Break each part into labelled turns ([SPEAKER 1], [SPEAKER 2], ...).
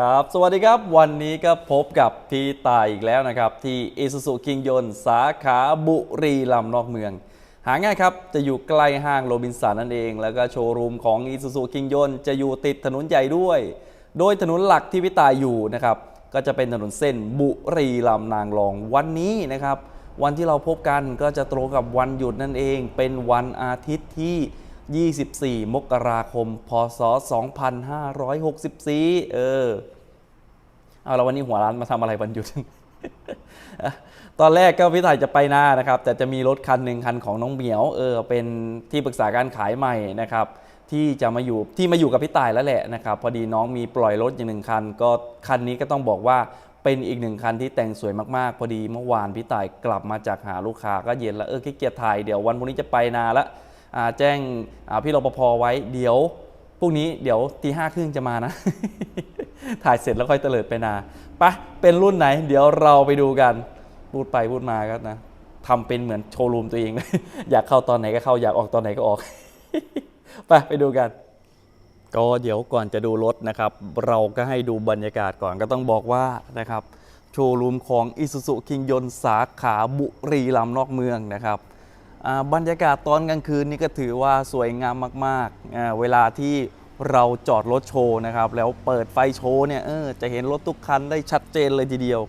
[SPEAKER 1] ครับ สวัสดีครับ วันนี้ก็พบกับพี่ตายอีกแล้วนะครับ ที่อิสุสุคิงยนสาขาบุรีลำนอกเมือง หาง่ายครับ จะอยู่ใกล้ห้างโรบินสันนั่นเอง แล้วก็โชว์รูมของอิสุสุคิงยนจะอยู่ติดถนนใหญ่ด้วย โดยถนนหลักที่พี่ตายอยู่นะครับ ก็จะเป็นถนนเส้นบุรีลำนางรองวันนี้นะครับ วันที่เราพบกันก็จะตรงกับวันหยุดนั่นเอง เป็นวันอาทิตย์ที่ 24 มกราคม พศ 2564 เออ เอาแล้ววันนี้หัวร้านมาทำอะไรวันหยุด ตอนแรกก็พี่ถ่ายจะไปนานะครับ แต่จะมีรถคันหนึ่งคันของน้องเหมียว เออ เป็นที่ปรึกษาการขายใหม่นะครับ ที่จะมาอยู่ที่มาอยู่กับพี่ต่ายแล้วแหละนะครับ พอดีน้องมีปล่อยรถอย่างหนึ่งคัน ก็คันนี้ก็ต้องบอกว่าเป็นอีกหนึ่งคันที่แต่งสวยมากๆ พอดีเมื่อวานพี่ต่ายกลับมาจากหาลูกค้าก็เย็นแล้วเออขี้เกียจถ่ายเดี๋ยววันพรุ่งนี้จะไปนาละ แจ้งอ่าพี่รปภไว้เดี๋ยวพรุ่งนี้เดี๋ยวตีห้าครึ่งจะมานะ ถ่ายเสร็จแล้วค่อยเตลิดไปนาปะเป็นรุ่นไหน เดี๋ยวเราไปดูกันพูดไปพูดมาก็นะทำเป็นเหมือนโชว์รูมตัวเองเลยอยากเข้าตอนไหนก็เข้าอยากออกตอนไหนก็ออกไปไปดูกัน ก็เดี๋ยวก่อนจะดูรถนะครับ เราก็ให้ดูบรรยากาศก่อนก็ต้องบอกว่านะครับโชว์รูมของ i s u z u คิงยนสาขาบุรีรัมย์นอกเมืองนะครับ บรรยากาศตอนกลางคืนนี่ก็ถือว่าสวยงามมากๆ เวลาที่เราจอดรถโชว์นะครับ แล้วเปิดไฟโชว์เนี่ยจะเห็นรถทุกคันได้ชัดเจนเลยทีเดียว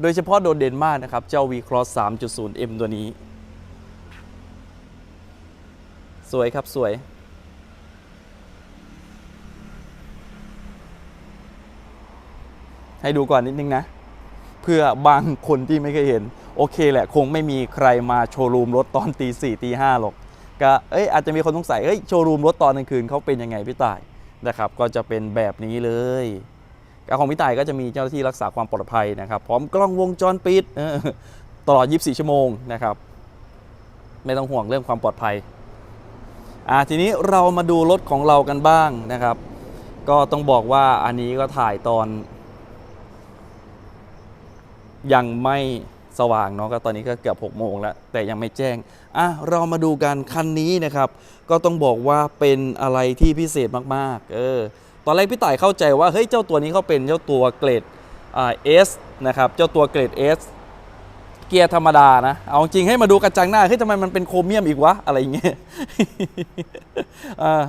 [SPEAKER 1] โดยเฉพาะโดดเด่นมากนะครับ เจ้า V Cross 3.0M ตัวนี้ สวยครับสวยให้ดูก่อนนิดนึงนะ เพื่อบางคนที่ไม่เคยเห็น โอเคแหละคงไม่มีใครมาโชว์รูมรถตอนตีสี่ตีห้าหรอกก็เอ้ยอาจจะมีคนสงสัยเอ้ยโชว์รูมรถตอนกลางคืนเขาเป็นยังไงพี่ต่ายนะครับก็จะเป็นแบบนี้เลยการของพี่ต่ายก็จะมีเจ้าหน้าที่รักษาความปลอดภัยนะครับ พร้อมกล้องวงจรปิดเออตลอด 24 ชั่วโมงนะครับ ไม่ต้องห่วงเรื่องความปลอดภัยอ่าทีนี้เรามาดูรถของเรากันบ้างนะครับ ก็ต้องบอกว่าอันนี้ก็ถ่ายตอน ยังไม่ สว่างเนาะก็ตอนนี้ก็เกือบ6โมงแล้วแต่ยังไม่แจ้งอะเรามาดูกันคันนี้นะครับ ก็ต้องบอกว่าเป็นอะไรที่พิเศษมากๆ เออ ตอนแรกพี่ต่ายเข้าใจว่าเฮ้ยเจ้าตัวนี้เขาเป็นเจ้าตัวเกรดอ่าเอสนะครับเจ้าตัวเกรด S เกียร์ธรรมดานะ เอาจริงให้มาดูกระจังหน้าเฮ้ยทำไมมันเป็นโครเมียมอีกวะ อะไรอย่างเงี้ยอ่า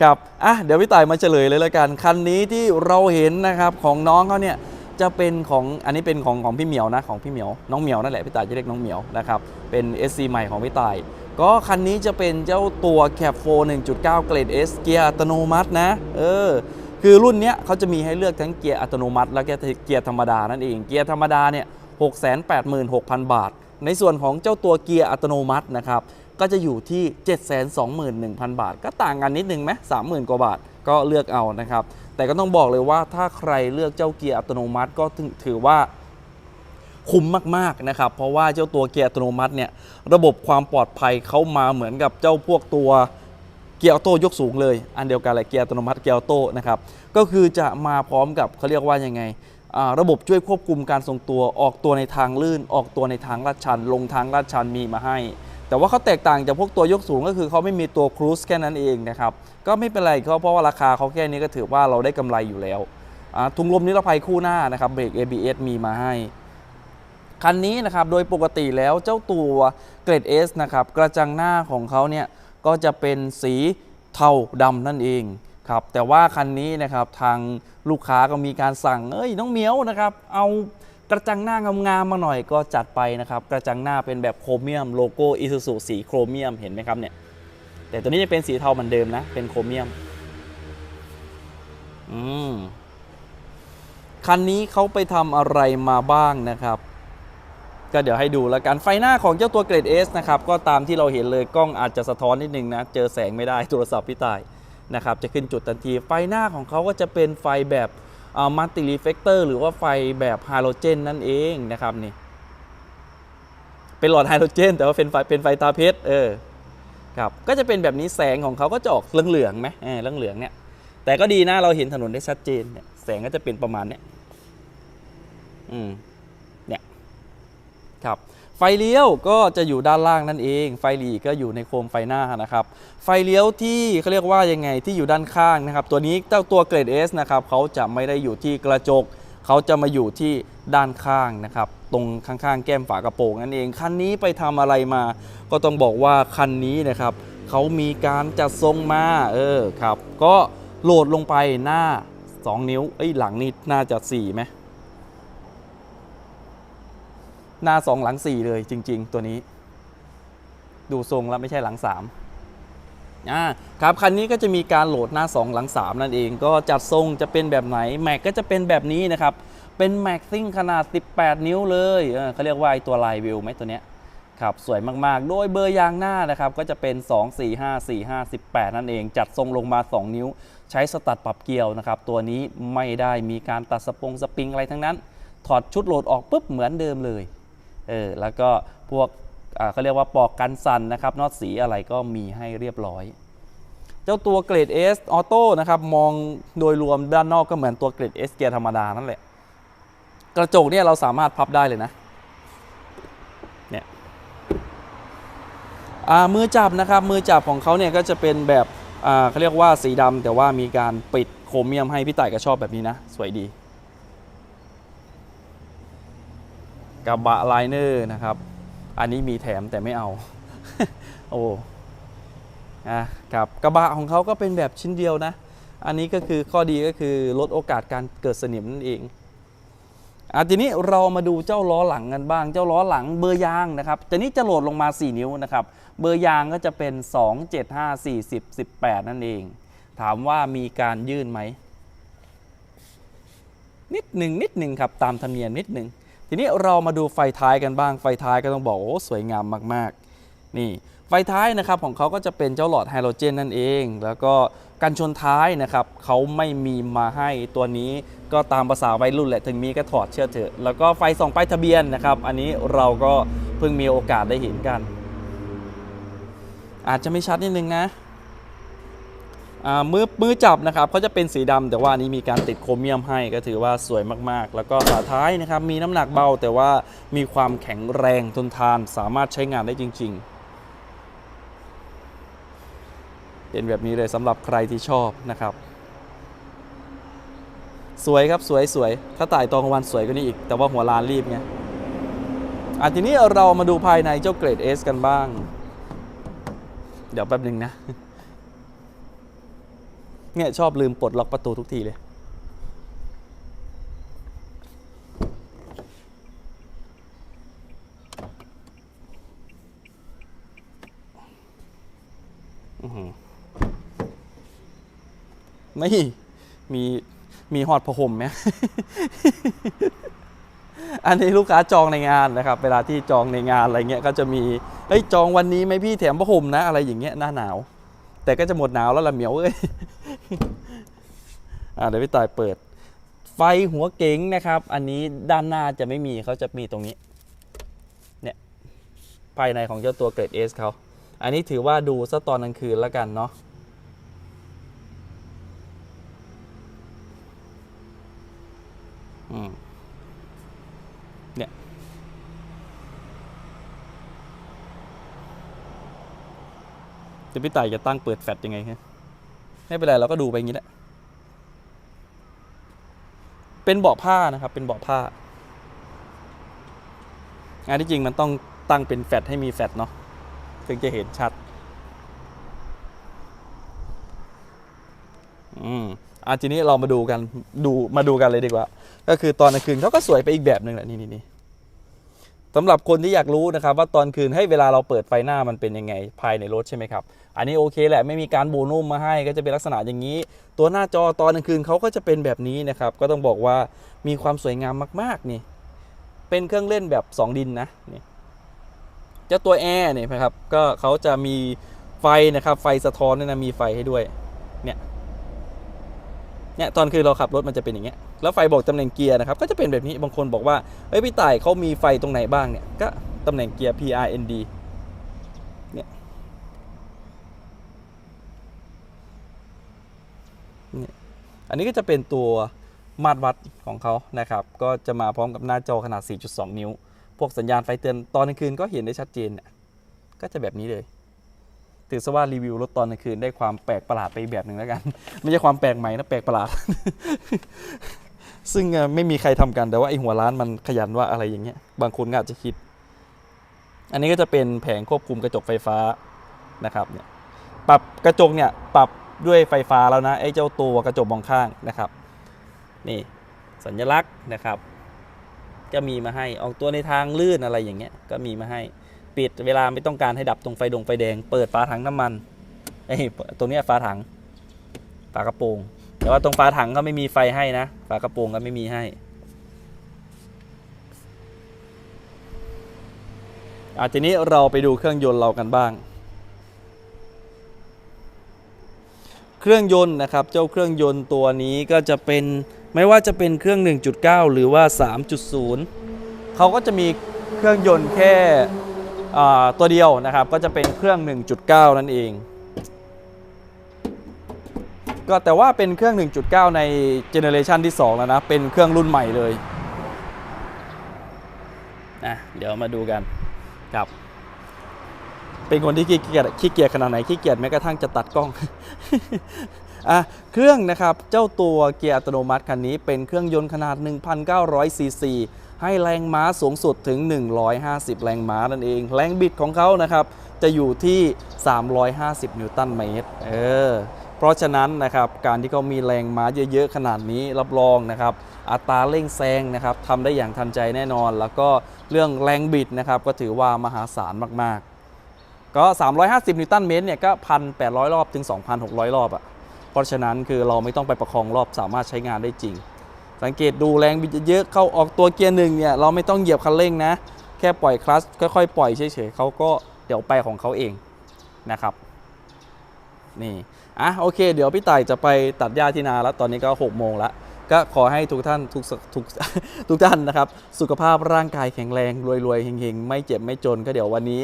[SPEAKER 1] ครับอะเดี๋ยวพี่ต่ายมาเฉลยเลยละกัน คันนี้ที่เราเห็นนะครับของน้องเขาเนี่ย จะเป็นของอันนี้เป็นของของพี่เหมียวนะของพี่เหมียวน้องเหมียวนั่นแหละพี่ต่ายจะเรียกน้องเหมียวนะครับเป็น SC ใหม่ของพี่ต่าย ก็คันนี้จะเป็นเจ้าตัวแคปโฟ1.9 เกรด S เกียร์อัตโนมัตินะเออคือรุ่นเนี้ยเขาจะมีให้เลือกทั้งเกียร์อัตโนมัติ และเกียร์ธรรมดานั่นเองเกียร์ธรรมดาเนี่ย686,000 บาท ในส่วนของเจ้าตัวเกียร์อัตโนมัตินะครับก็จะอยู่ที่ 721,000 บาท ก็ต่างกันนิดนึงไหม30,000 กว่าบาทก็เลือกเอานะครับ แต่ก็ต้องบอกเลยว่าถ้าใครเลือกเจ้าเกียร์อัตโนมัติก็ถือว่าคุ้มมากๆนะครับ เพราะว่าเจ้าตัวเกียร์อัตโนมัติเนี่ยระบบความปลอดภัยเข้ามาเหมือนกับเจ้าพวกตัวเกียร์ออโต้ยกสูงเลย อันเดียวกันเลยเกียร์อัตโนมัติเกียร์ออโต้นะครับก็คือจะมาพร้อมกับเขาเรียกว่ายังไงระบบช่วยควบคุมการทรงตัวออกตัวในทางลื่น ออกตัวในทางลาดชัน ลงทางลาดชันมีมาให้ แต่ว่าเขาแตกต่างจากพวกตัวยกสูงก็คือเขาไม่มีตัวครูซแค่นั้นเองนะครับ ก็ไม่เป็นไรเขาเพราะว่าราคาเขาแค่นี้ก็ถือว่าเราได้กำไรอยู่แล้วอ่าถุงลมนิรภัยคู่หน้านะครับเบรก ABS มีมาให้คันนี้นะครับโดยปกติแล้วเจ้าตัวเกรด S นะครับกระจังหน้าของเขาเนี่ยก็จะเป็นสีเทาดำนั่นเองครับแต่ว่าคันนี้นะครับทางลูกค้าก็มีการสั่งเอ้ยน้องเหมียวนะครับเอา กระจังหน้างามๆมาหน่อยก็จัดไปนะครับ กระจังหน้าเป็นแบบโครเมียมโลโก้อิซูซูสีโครเมียมเห็นไหมครับเนี่ย แต่ตัวนี้จะเป็นสีเทาเหมือนเดิมนะ เป็นโครเมียม อืม คันนี้เขาไปทำอะไรมาบ้างนะครับ ก็เดี๋ยวให้ดูแล้วกัน ไฟหน้าของเจ้าตัวเกรด S นะครับ ก็ตามที่เราเห็นเลยกล้องอาจจะสะท้อนนิดนึงนะ เจอแสงไม่ได้โทรศัพท์พี่ตายนะครับ จะขึ้นจุดทันที ไฟหน้าของเขาก็จะเป็นไฟแบบ มัลติรีเฟกเตอร์หรือว่าไฟแบบไฮโดรเจนนั่นเองนะครับนี่เป็นหลอดไฮโดรเจน แต่ว่าเป็นไฟเป็นไฟตาเพชรเออครับก็จะเป็นแบบนี้แสงของเขาก็จะออกเหลืองๆไหมเออเหลืองๆเนี่ยแต่ก็ดีนะเราเห็นถนนได้ชัดเจนเนี่ยแสงก็จะเป็นประมาณเนี้ยอืมเนี่ยครับ ไฟเลี้ยวก็จะอยู่ด้านล่างนั่นเอง ไฟหลีก็อยู่ในโคมไฟหน้านะครับ ไฟเลี้ยวที่เขาเรียกว่ายังไงที่อยู่ด้านข้างนะครับ ตัวนี้เจ้าตัวเกรด S นะครับเขาจะไม่ได้อยู่ที่กระจก เขาจะมาอยู่ที่ด้านข้างนะครับ ตรงข้างๆ แก้มฝากระโปรงนั่นเอง คันนี้ไปทำอะไรมา ก็ต้องบอกว่าคันนี้นะครับเขามีการจัดทรงมาเออครับ ก็โหลดลงไปหน้า 2 นิ้วเอ้หลังนี่น่าจะ4ไหม หน้า2หลัง4เลยจริง ๆ ตัวนี้ ดูทรงแล้วไม่ใช่หลัง3อ่าครับคันนี้ก็จะมีการโหลดหน้า 2 หลัง 3 นั่นเอง ก็จัดทรงจะเป็นแบบไหนแม็กก็จะเป็นแบบนี้นะครับ เป็นแม็กซิ่งขนาด 18 นิ้วเลยเเขาเรียกว่าไอตัวลายวิวไหมตัวเนี้ยครับสวยมากๆ โดยเบอร์ยางหน้านะครับ ก็จะเป็น 2 4 5 4 5 18 นั่นเอง จัดทรงลงมา 2 นิ้ว ใช้สตัดปรับเกลียวนะครับ ตัวนี้ไม่ได้มีการตัดสปงสปริงอะไรทั้งนั้น ถอดชุดโหลดออกปุ๊บเหมือนเดิมเลย เออแล้วก็พวกเขาเรียกว่าปอกกันสั่นนะครับน็อตสีอะไรก็มีให้เรียบร้อย เจ้าตัวเกรด S ออโต้นะครับมองโดยรวมด้านนอกก็เหมือนตัวเกรด S เกียร์ธรรมดานั่นแหละ กระจกเนี่ยเราสามารถพับได้เลยนะเนี่ยมือจับนะครับมือจับของเขาเนี่ยก็จะเป็นแบบเขาเรียกว่าสีดำแต่ว่ามีการปิดโครเมียมให้พี่ต่ายก็ชอบแบบนี้นะ สวยดี กระบะไลเนอร์นะครับ อันนี้มีแถมแต่ไม่เอา โอ้อะครับกระบะของเขาก็เป็นแบบชิ้นเดียวนะ อันนี้ก็คือข้อดีก็คือลดโอกาสการเกิดสนิมนั่นเองอะทีนี้เรามาดูเจ้าล้อหลังกันบ้าง เจ้าล้อหลังเบอร์ยางนะครับทีนี้จะโหลดลงมา 4 นิ้วนะครับ เบอร์ยางก็จะเป็น 2 7 5 40 18 นั่นเอง ถามว่ามีการยื่นไหม นิดหนึ่งนิดหนึ่งครับ ตามธรรมเนียมนิดหนึ่ง ทีนี้เรามาดูไฟท้ายกันบ้างไฟท้ายก็ต้องบอกโอ้สวยงามมากๆ นี่ไฟท้ายนะครับของเขาก็จะเป็นเจ้าหลอดไฮโดรเจนนั่นเอง แล้วก็กันชนท้ายนะครับเขาไม่มีมาให้ตัวนี้ก็ตามภาษาวัยรุ่นแหละถึงมีก็ถอดเชื่อเถอะ แล้วก็ไฟส่องป้ายทะเบียนนะครับ อันนี้เราก็เพิ่งมีโอกาสได้เห็นกัน อาจจะไม่ชัดนิดนึงนะ มือมือจับนะครับเขาจะเป็นสีดำแต่ว่านี้มีการติดโครเมียมให้ก็ถือว่าสวยมากๆ แล้วก็ฝาท้ายนะครับมีน้ำหนักเบา แต่ว่ามีความแข็งแรงทนทาน สามารถใช้งานได้จริง ๆ เป็นแบบนี้เลยสำหรับใครที่ชอบนะครับ สวยครับสวยสวยถ้าต่ายตองวันสวยกว่านี้อีก แต่ว่าหัวลานรีบไงอะทีนี้เรามาดูภายในเจ้าเกรด S กันบ้าง เดี๋ยวแป๊บหนึ่งนะ เนี่ยชอบลืมปลดล็อกประตูทุกทีเลยอไม่มีมีหอดผ้าห่มไหมอันนี้ลูกค้าจองในงานนะครับ เวลาที่จองในงานอะไรเงี้ยก็จะมีเฮ้ยจองวันนี้ไหมพี่แถมผ้าห่มนะ อะไรอย่างเงี้ยหน้าหนาว แต่ก็จะหมดหนาวแล้วละเหมียวเอ้ย อ่าเดี๋ยวพี่ต่ายเปิด ไฟหัวเก๋งนะครับ อันนี้ด้านหน้าจะไม่มีเขาจะมีตรงนี้ เนี่ยภายในของเจ้าตัวเกรด S เขาอันนี้ถือว่าดูซะตอนกลางคืนแล้วกันเนาะเนี่ย จะพี่ต่ายจะตั้งเปิดแฟลชยังไงฮะ ไม่เป็นไรเราก็ดูไปอย่างนี้แหละ เป็นเบาะผ้านะครับ เป็นเบาะผ้า งานที่จริงมันต้องตั้งเป็นแฟลชให้มีแฟลชเนาะ ถึงจะเห็นชัด อืมอะทีนี้เรามาดูกัน ดู มาดูกันเลยดีกว่า ก็คือตอนกลางคืนเขาก็สวยไปอีกแบบหนึ่งแหละนี่นี่นี่ สำหรับคนที่อยากรู้นะครับว่าตอนคืนให้เวลาเราเปิดไฟหน้ามันเป็นยังไงภายในรถใช่ไหมครับ อันนี้โอเคแหละไม่มีการโบนุ่มมาให้ก็จะเป็นลักษณะอย่างนี้ ตัวหน้าจอตอนกลางคืนเขาก็จะเป็นแบบนี้นะครับ ก็ต้องบอกว่ามีความสวยงามมากๆนี่ เป็นเครื่องเล่นแบบ 2 ดินนะนี่เจ้าตัวแอร์เนี่ยนะครับก็เขาจะมีไฟนะครับไฟสะท้อนเนี่ยนะมีไฟให้ด้วยเนี่ยเนี่ยตอนคือเราขับรถมันจะเป็นอย่างเงี้ย แล้วไฟบอกตำแหน่งเกียร์นะครับก็จะเป็นแบบนี้บางคนบอกว่าเอ้ยพี่ต่ายเขามีไฟตรงไหนบ้างเนี่ยก็ตำแหน่งเกียร์ P R N D เนี่ยเนี่ยอันนี้ก็จะเป็นตัวมาตรวัดของเขานะครับ ก็จะมาพร้อมกับหน้าจอขนาด 4.2 นิ้ว พวกสัญญาณไฟเตือนตอนกลางคืนก็เห็นได้ชัดเจนเนี่ยก็จะแบบนี้เลย ถือซะว่ารีวิวรถตอนกลางคืนได้ความแปลกประหลาดไปแบบหนึ่งแล้วกัน ไม่ใช่ความแปลกใหม่นะแปลกประหลาด ซึ่งไม่มีใครทำกันแต่ว่าไอหัวร้านมันขยันว่าอะไรอย่างเงี้ย บางคนก็อาจจะคิด อันนี้ก็จะเป็นแผงควบคุมกระจกไฟฟ้านะครับเนี่ยปรับกระจกเนี่ยปรับด้วยไฟฟ้าแล้วนะไอ้เจ้าตัวกระจกมองข้างนะครับ นี่สัญลักษณ์นะครับ ก็มีมาให้ออกตัวในทางลื่นอะไรอย่างเงี้ยก็มีมาให้ปิดเวลาไม่ต้องการให้ดับตรงไฟดงไฟแดง เปิดฝาถังน้ำมันไอ้ตรงเนี้ยฝาถังฝากระโปรง แต่ว่าตรงฝาถังก็ไม่มีไฟให้นะ ฝากระโปรงก็ไม่มีให้ อาทีนี้เราไปดูเครื่องยนต์เรากันบ้าง เครื่องยนต์นะครับ เจ้าเครื่องยนต์ตัวนี้ก็จะเป็นไม่ว่าจะเป็นเครื่อง 1.9 หรือว่า 3.0 เขาก็จะมีเครื่องยนต์แค่ตัวเดียวนะครับ ก็จะเป็นเครื่อง 1.9 นั่นเอง ก็แต่ว่าเป็นเครื่อง 1.9 ในเจเนอเรชันที่ 2 แล้วนะ เป็นเครื่องรุ่นใหม่เลยอะเดี๋ยวมาดูกันครับ เป็นคนที่ขี้เกียจขี้เกียจขนาดไหนขี้เกียจแม้กระทั่งจะตัดกล้องอะเครื่องนะครับเจ้าตัวเกียร์อัตโนมัติคันนี้เป็นเครื่องยนต์ขนาด 1,900 ซีซีให้แรงม้าสูงสุดถึง 150 แรงม้านั่นเอง แรงบิดของเขานะครับ จะอยู่ที่ 350 นิวตันเมตร เออ เพราะฉะนั้นนะครับการที่เขามีแรงม้าเยอะๆขนาดนี้รับรองนะครับ อัตราเร่งแซงนะครับทำได้อย่างทันใจแน่นอน แล้วก็เรื่องแรงบิดนะครับก็ถือว่ามหาศาลมากๆ ก็ 350 นิวตันเมตรเนี่ยก็ 1,800 รอบถึง 2,600 รอบอะ่ะเพราะฉะนั้นคือเราไม่ต้องไปประคองรอบสามารถใช้งานได้จริง สังเกตดูแรงบิดเยอะเข้าออกตัวเกียร์หนึ่งเนี่ยเราไม่ต้องเหยียบคันเร่งนะแค่ปล่อยคลัตช์ค่อยๆปล่อยเฉยๆเขาก็เดี๋ยวไปของเขาเองนะครับนี่ อะโอเค เดี๋ยวพี่ต่ายจะไปตัดหญ้าที่นาแล้ว ตอนนี้ก็6โมงแล้ว ก็ขอให้ทุกท่านทุกทุกทุกท่านนะครับ สุขภาพร่างกายแข็งแรง รวยๆเฮงๆ ไม่เจ็บไม่จนก็เดี๋ยววันนี้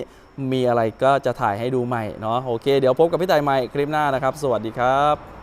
[SPEAKER 1] มีอะไรก็จะถ่ายให้ดูใหม่เนาะโอเค เดี๋ยวพบกับพี่ต่ายใหม่คลิปหน้านะครับ สวัสดีครับ